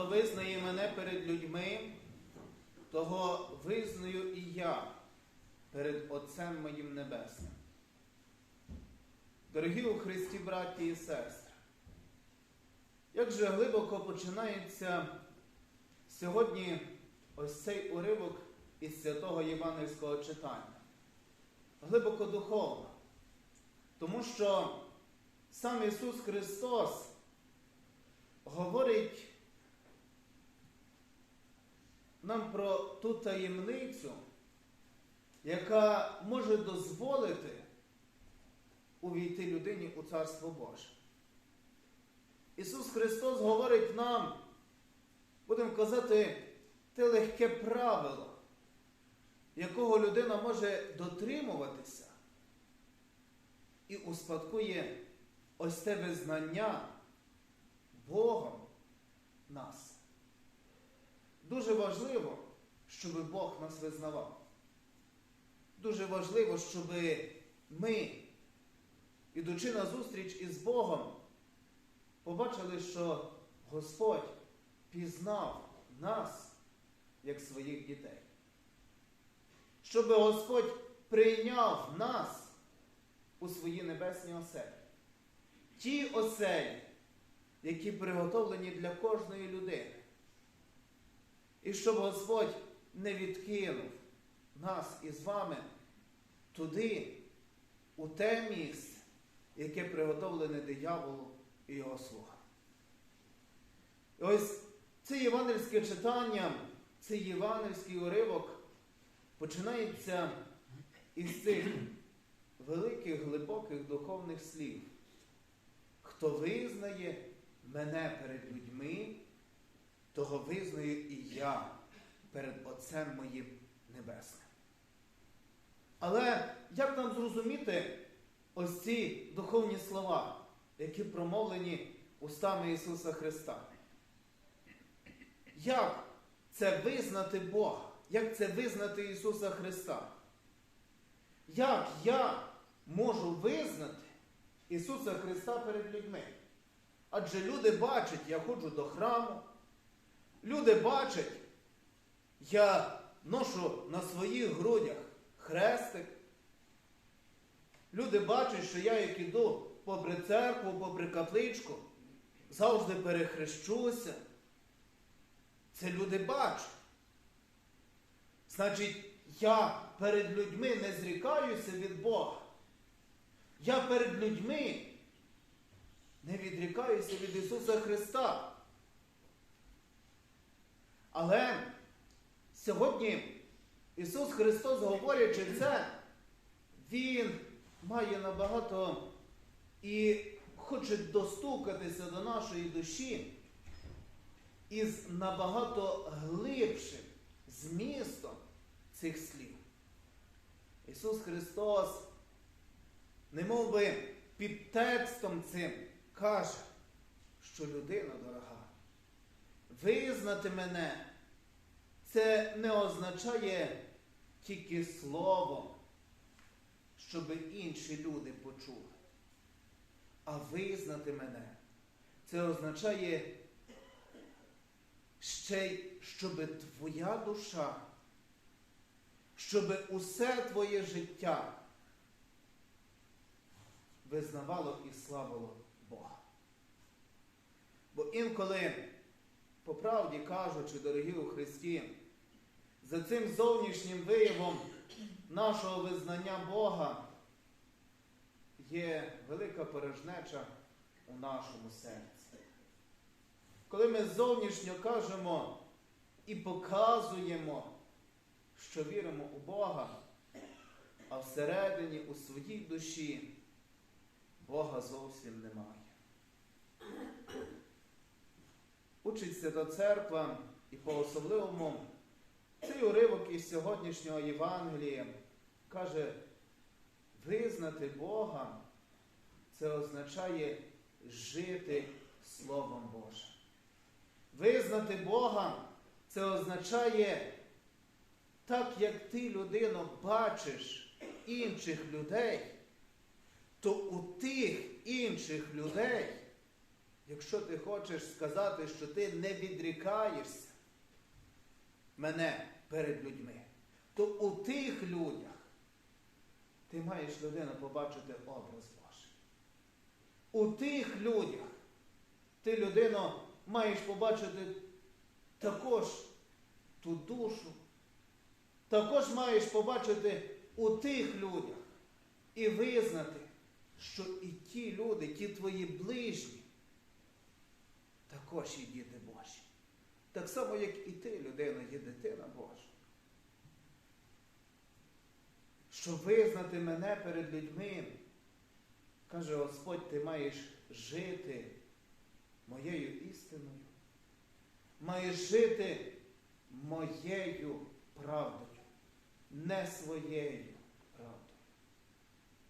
хто визнає мене перед людьми, того визнаю і я перед Отцем моїм Небесним. Дорогі у Христі, браті і сестри, як же глибоко починається сьогодні ось цей уривок із святого Євангельського читання. Глибоко духовно. Тому що сам Ісус Христос говорить нам про ту таємницю, яка може дозволити увійти людині у Царство Боже. Ісус Христос говорить нам, будемо казати, те легке правило, якого людина може дотримуватися і успадкує ось те визнання Богом нас. Дуже важливо, щоб Бог нас визнавав. Дуже важливо, щоб ми, ідучи на зустріч із Богом, побачили, що Господь пізнав нас як своїх дітей. Щоб Господь прийняв нас у свої небесні оселі. Ті оселі, які приготовлені для кожної людини. І щоб Господь не відкинув нас із вами туди, у те місце, яке приготовлене дияволу і його слугам. І ось це євангельське читання, цей євангельський уривок починається із цих великих глибоких духовних слів. Хто визнає мене перед людьми, того визнаю і я перед Отцем моїм Небесним. Але як нам зрозуміти ось ці духовні слова, які промовлені устами Ісуса Христа? Як це визнати Бога? Як це визнати Ісуса Христа? Як я можу визнати Ісуса Христа перед людьми? Адже люди бачать, я ходжу до храму, люди бачать, я ношу на своїх грудях хрестик. Люди бачать, що я як іду попри церкву, попри капличку, завжди перехрещуся. Це люди бачать. Значить, я перед людьми не зрікаюся від Бога. Я перед людьми не відрікаюся від Ісуса Христа. Але сьогодні Ісус Христос, говорячи це, Він має набагато і хоче достукатися до нашої душі із набагато глибшим змістом цих слів. Ісус Христос, не мов би під текстом цим, каже, що людина дорога, визнати мене, це не означає тільки словом, щоб інші люди почули. А визнати мене, це означає ще й, щоб твоя душа, щоб усе твоє життя визнавало і славило Бога. Бо інколи, по правді кажучи, дорогі у Христі, за цим зовнішнім виявом нашого визнання Бога є велика порожнеча у нашому серці. Коли ми зовнішньо кажемо і показуємо, що віримо у Бога, а всередині у своїй душі Бога зовсім немає. Учить Свята Церква і по-особливому цей уривок із сьогоднішнього Євангелія каже, визнати Бога це означає жити Словом Божим. Визнати Бога це означає, так як ти, людино, бачиш інших людей, то у тих інших людей якщо ти хочеш сказати, що ти не відрікаєшся мене перед людьми, то у тих людях ти маєш людину побачити образ Божий. У тих людях ти людину маєш побачити також ту душу, також маєш побачити у тих людях і визнати, що і ті люди, ті твої ближні, також є діти Божі. Так само, як і ти, людина, є дитина Божа. Щоб визнати мене перед людьми, каже Господь, ти маєш жити моєю істиною, маєш жити моєю правдою, не своєю правдою,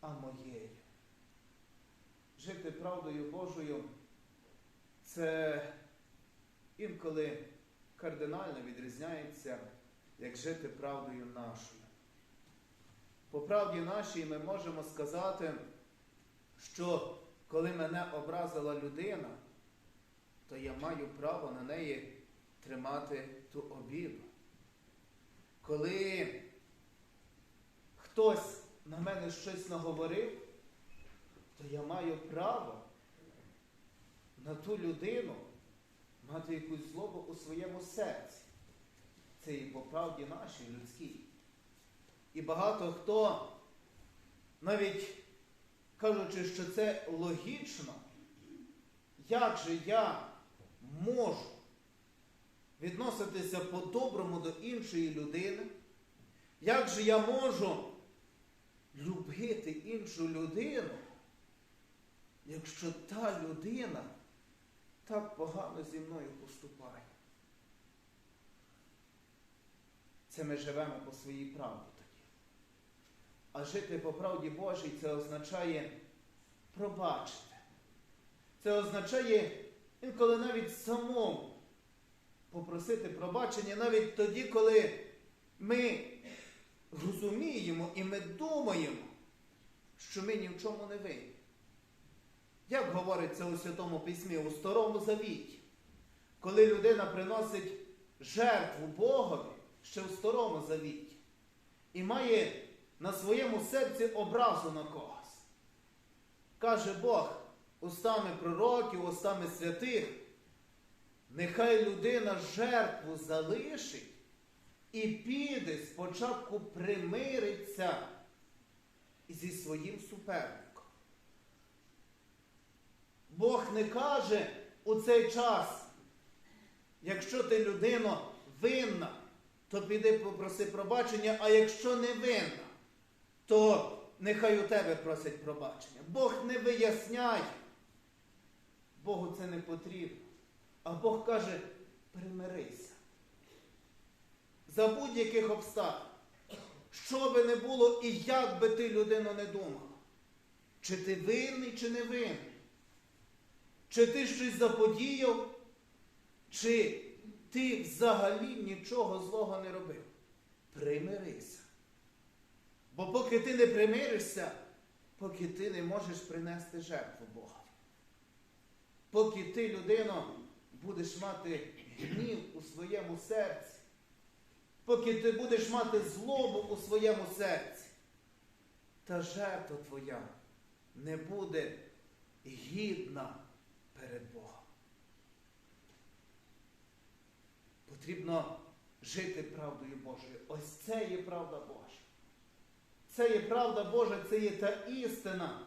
а моєю. Жити правдою Божою це інколи кардинально відрізняється, як жити правдою нашою. По правді нашій ми можемо сказати, що коли мене образила людина, то я маю право на неї тримати ту обіду. Коли хтось на мене щось наговорив, то я маю право на ту людину мати якусь злобу у своєму серці. Це і по правді нашій людській. І багато хто, навіть кажучи, що це логічно, як же я можу відноситися по-доброму до іншої людини, як же я можу любити іншу людину, якщо та людина так погано зі мною поступає? Це ми живемо по своїй правді тоді. А жити по правді Божій це означає пробачити. Це означає інколи навіть самому попросити пробачення навіть тоді, коли ми розуміємо і ми думаємо, що ми ні в чому не винні. Як говориться у Святому Письмі у Старому Завіті, коли людина приносить жертву Богові ще в Старому Завіті і має на своєму серці образу на когось, каже Бог устами пророків, устами святих, нехай людина жертву залишить і піде спочатку примириться зі своїм суперником. Бог не каже у цей час, якщо ти людина винна, то піди попроси пробачення, а якщо не винна, то нехай у тебе просять пробачення. Бог не виясняє. Богу це не потрібно. А Бог каже, примирися. За будь-яких обставин. Що би не було і як би ти людину не думала. Чи ти винний, чи не винний. Чи ти щось заподіяв, чи ти взагалі нічого злого не робив. Примирися. Бо поки ти не примиришся, поки ти не можеш принести жертву Бога. Поки ти, людино, будеш мати гнів у своєму серці, поки ти будеш мати злобу у своєму серці, та жертва твоя не буде гідна перед Богом. Потрібно жити правдою Божою. Ось це є правда Божа. Це є правда Божа, це є та істина,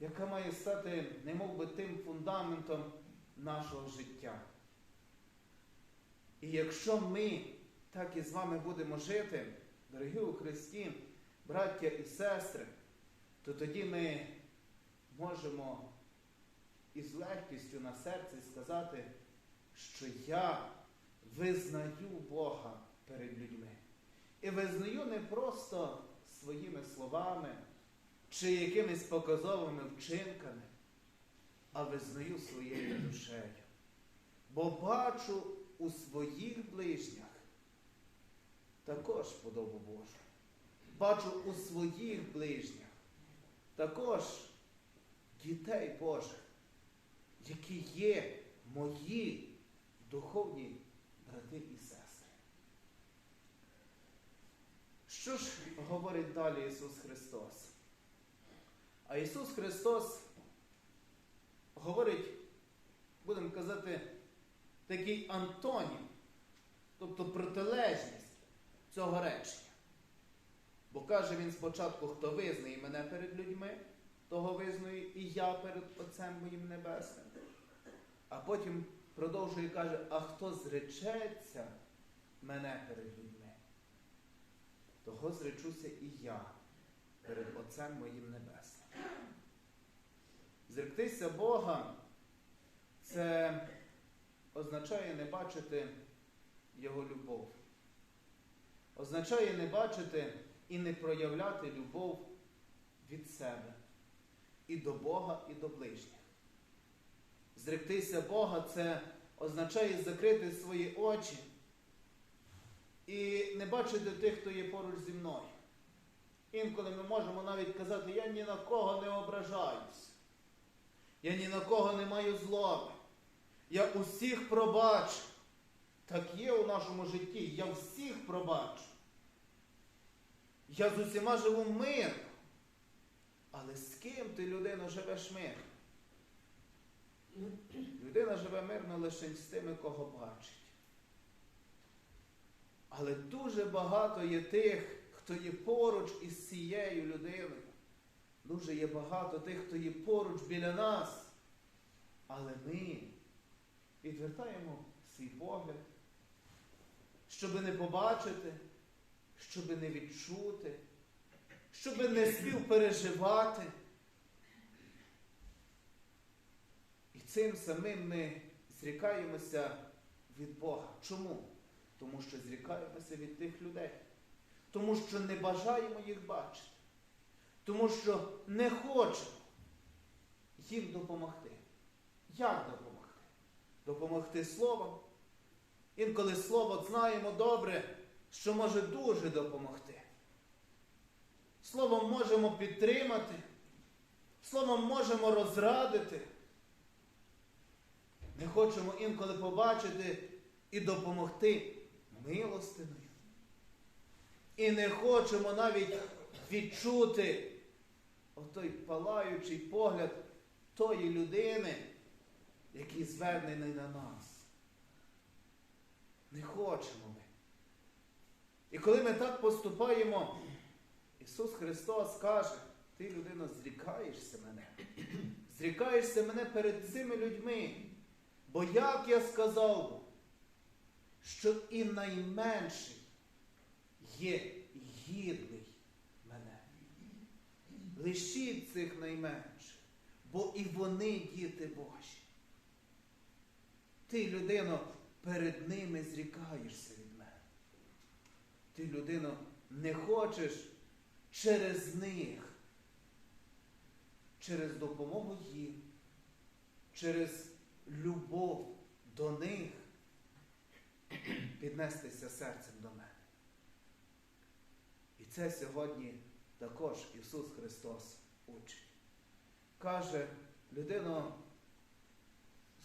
яка має стати немов би тим фундаментом нашого життя. І якщо ми так і з вами будемо жити, дорогі у Христі, браття і сестри, то тоді ми можемо із легкістю на серці сказати, що я визнаю Бога перед людьми. І визнаю не просто своїми словами чи якимись показовими вчинками, а визнаю своєю душею. Бо бачу у своїх ближнях також подобу Божу. Бачу у своїх ближнях також дітей Божих, які є мої духовні брати і сестри. Що ж говорить далі Ісус Христос? А Ісус Христос говорить, будемо казати, такий антонім, тобто протилежність цього речення. Бо каже він спочатку, хто визнає мене перед людьми, того визнаю і я перед Отцем моїм Небесним. А потім продовжує і каже, а хто зречеться мене перед людьми, того зречуся і я перед Отцем моїм Небесним. Зректися Бога це означає не бачити Його любов. Означає не бачити і не проявляти любов від себе і до Бога, і до ближніх. Зректися Бога це означає закрити свої очі і не бачити тих, хто є поруч зі мною. Інколи ми можемо навіть казати, я ні на кого не ображаюсь, я ні на кого не маю злоби, я усіх пробачу. Так є у нашому житті, я всіх пробачу. Я з усіма живу мирно. Але з ким ти, людина, живеш мирно? Людина живе мирно лише з тими, кого бачить. Але дуже багато є тих, хто є поруч із цією людиною. Дуже є багато тих, хто є поруч біля нас. Але ми відвертаємо свій погляд, щоби не побачити, щоби не відчути, щоби не співпереживати. І цим самим ми зрікаємося від Бога. Чому? Тому що зрікаємося від тих людей. Тому що не бажаємо їх бачити. Тому що не хочемо їм допомогти. Як допомогти? Допомогти словом. Інколи слово знаємо добре, що може дуже допомогти. Словом можемо підтримати, словом можемо розрадити. Не хочемо інколи побачити і допомогти милостиною. І не хочемо навіть відчути отой палаючий погляд тої людини, який звернений на нас. Не хочемо ми. І коли ми так поступаємо, Ісус Христос каже, ти, людина, зрікаєшся мене. Зрікаєшся мене перед цими людьми. Бо як я сказав, що і найменший є гідний мене. Лишіть цих найменших, бо і вони діти Божі. Ти, людино, перед ними зрікаєшся від мене. Ти, людино, не хочеш через них, через допомогу їм, через любов до них піднестися серцем до мене. І це сьогодні також Ісус Христос учить. Каже, людино,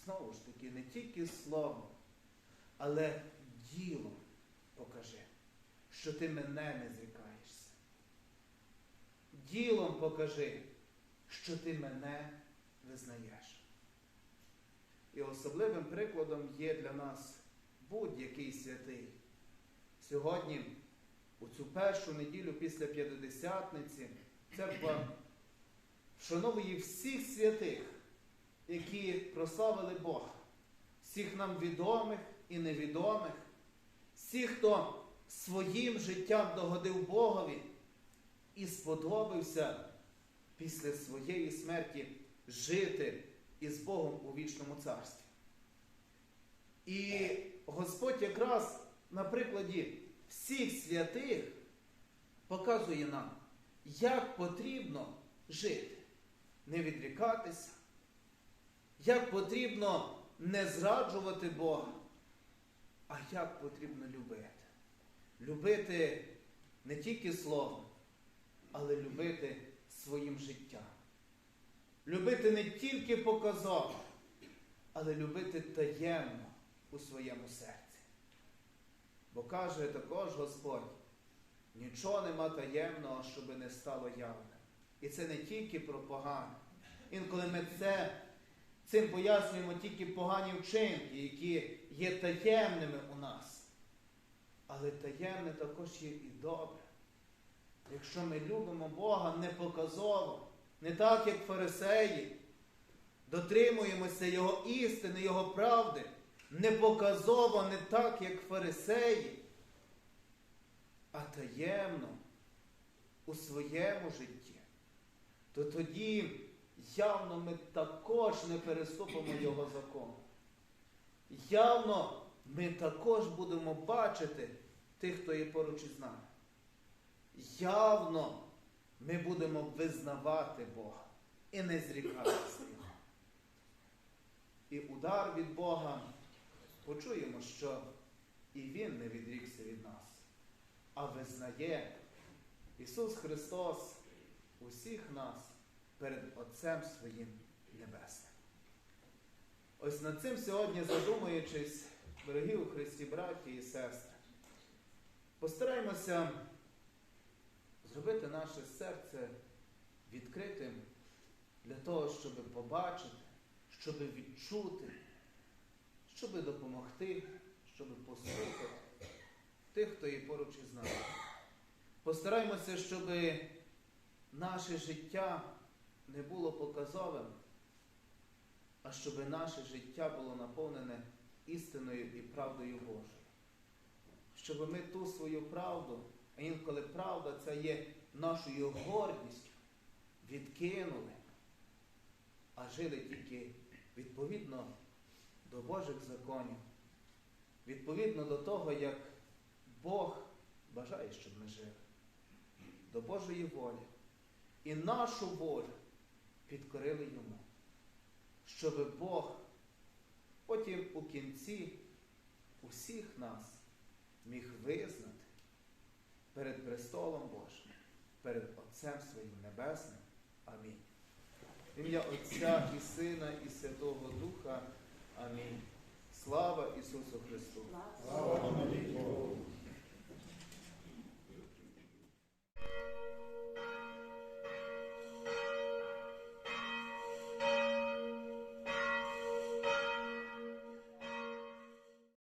знову ж таки, не тільки словом, але ділом покажи, що ти мене не зрікаєшся. Ділом покажи, що ти мене визнаєш. І особливим прикладом є для нас будь-який святий. Сьогодні, у цю першу неділю після П'ятидесятниці, церква вшановує всіх святих, які прославили Бога, всіх нам відомих і невідомих, всіх, хто своїм життям догодив Богові і сподобався після своєї смерті жити із Богом у вічному царстві. І Господь якраз на прикладі всіх святих показує нам, як потрібно жити, не відрікатися, як потрібно не зраджувати Бога, а як потрібно любити. Любити не тільки словом, але любити своїм життям. Любити не тільки показово, але любити таємно у своєму серці. Бо каже також Господь, нічого нема таємного, щоби не стало явним. І це не тільки про погане. Інколи ми це, цим пояснюємо тільки погані вчинки, які є таємними у нас. Але таємне також є і добре. Якщо ми любимо Бога непоказово, не так, як фарисеї, дотримуємося Його істини, Його правди, непоказово, не так, як фарисеї, а таємно у своєму житті, то тоді явно ми також не переступимо Його закону. Явно ми також будемо бачити тих, хто є поруч із нами. Явно ми будемо визнавати Бога і не зрікатися Його. І удар від Бога почуємо, що і Він не відрікся від нас, а визнає Ісус Христос усіх нас перед Отцем Своїм Небесним. Ось над цим сьогодні задумуючись, дорогі у Христі браті і сестри, постараємося зробити наше серце відкритим для того, щоб побачити, щоб відчути, щоб допомогти, щоб послухати тих, хто є поруч із нами. Постараємося, щоб наше життя не було показовим, а щоб наше життя було наповнене істиною і правдою Божою. Щоб ми ту свою правду, а інколи правда це є нашою гордістю, відкинули, а жили тільки відповідно до Божих законів, відповідно до того, як Бог бажає, щоб ми жили, до Божої волі. І нашу волю підкорили йому, щоб Бог потім у кінці усіх нас міг визнати перед престолом Божим, перед Отцем Своїм Небесним. Амінь. Ім'я Отця і Сина, і Святого Духа. Амінь. Слава Ісусу Христу! Слава Богу.